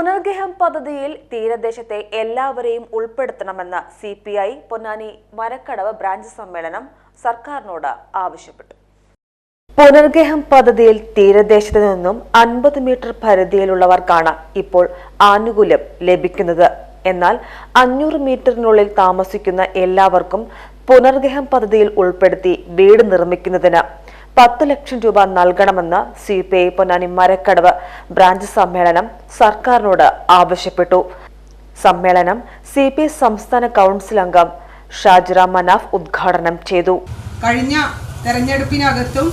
പുനർഗേഹം പദ്ധതിയിൽ തീരദേശത്തെ എല്ലാവരെയും ഉൾപ്പെടുത്തണമെന്ന് C P I Ponnani Marakkadavu branch സമ്മേളനം സർക്കാരിനോട് ആവശ്യപ്പെട്ടു. പുനർഗേഹം പദ്ധതിയിൽ തീരദേശത്ത് നിന്നും അൻപത് മീറ്റർ പരിധിയിലുള്ളവർക്കാണ് ഇപ്പോൾ ആനുകൂല്യം ലഭിക്കുന്നത്. എന്നാൽ അഞ്ഞൂറ് മീറ്ററിനുള്ളിൽ താമസിക്കുന്ന എല്ലാവർക്കും പുനർഗേഹം പദ്ധതിയിൽ ഉൾപ്പെടുത്തി വീട് നിർമ്മിക്കുന്നതിന് പത്ത് ലക്ഷം രൂപ നൽകണമെന്ന് C P I Ponnani Marakkadavu branch സമ്മേളനം സർക്കാരിനോട് ആവശ്യപ്പെട്ടു. സമ്മേളനം സി പി ഐ സംസ്ഥാന കൗൺസിൽ അംഗം ഷാജിറ മനാഫ് ഉദ്ഘാടനം ചെയ്തു. കഴിഞ്ഞ തെരഞ്ഞെടുപ്പിനകത്തും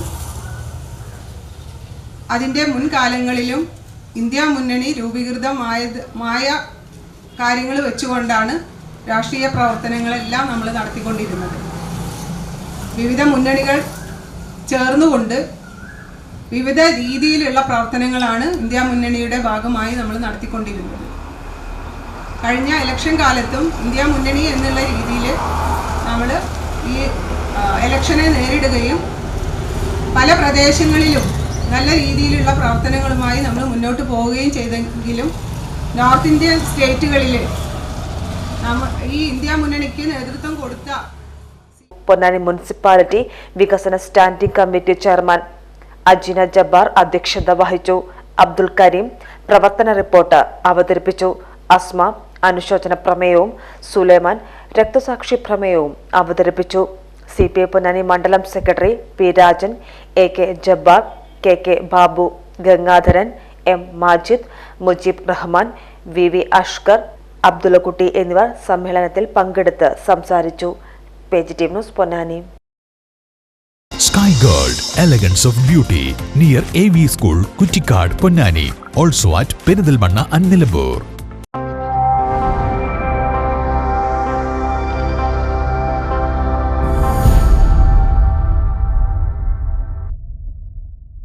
അതിന്റെ മുൻകാലങ്ങളിലും ഇന്ത്യ മുന്നണി രൂപീകൃതമായ മായ കാര്യങ്ങൾ വെച്ചുകൊണ്ടാണ് രാഷ്ട്രീയ പ്രവർത്തനങ്ങളെല്ലാം നമ്മൾ നടത്തിക്കൊണ്ടിരുന്നത്. വിവിധ മുന്നണികൾ ചേർന്നുകൊണ്ട് വിവിധ രീതിയിലുള്ള പ്രവർത്തനങ്ങളാണ് ഇന്ത്യ മുന്നണിയുടെ ഭാഗമായി നമ്മൾ നടത്തിക്കൊണ്ടിരുന്നത്. കഴിഞ്ഞ ഇലക്ഷൻ കാലത്തും ഇന്ത്യ മുന്നണി എന്നുള്ള രീതിയിൽ നമ്മൾ ഈ ഇലക്ഷനെ നേരിടുകയും പല പ്രദേശങ്ങളിലും നല്ല രീതിയിലുള്ള പ്രവർത്തനങ്ങളുമായി നമ്മൾ മുന്നോട്ട് പോവുകയും ചെയ്തെങ്കിലും നോർത്ത് ഇന്ത്യൻ സ്റ്റേറ്റുകളിൽ ഈ ഇന്ത്യ മുന്നണിക്ക് നേതൃത്വം കൊടുത്ത പൊന്നാനി മുനിസിപ്പാലിറ്റി വികസന standing committee chairman Ajina Jabbar അധ്യക്ഷത വഹിച്ചു. അബ്ദുൽ കരീം പ്രവർത്തന റിപ്പോർട്ട് അവതരിപ്പിച്ചു. അസ്മ അനുശോചന പ്രമേയവും സുലൈമാൻ രക്തസാക്ഷി പ്രമേയവും അവതരിപ്പിച്ചു. സി പി ഐ പൊന്നാനി മണ്ഡലം secretary P Rajan A K Jabbar K K Babu Gangadharan M Majid Mujeeb Rahman V V Ashkar Abdullakutty എന്നിവർ സമ്മേളനത്തിൽ പങ്കെടുത്ത് സംസാരിച്ചു. വെജിറ്റീവ് Ponnani sky girl elegance of beauty near A V school Kuttikkad Ponnani also at Perinthalmanna അന്നിലമ്പൂർ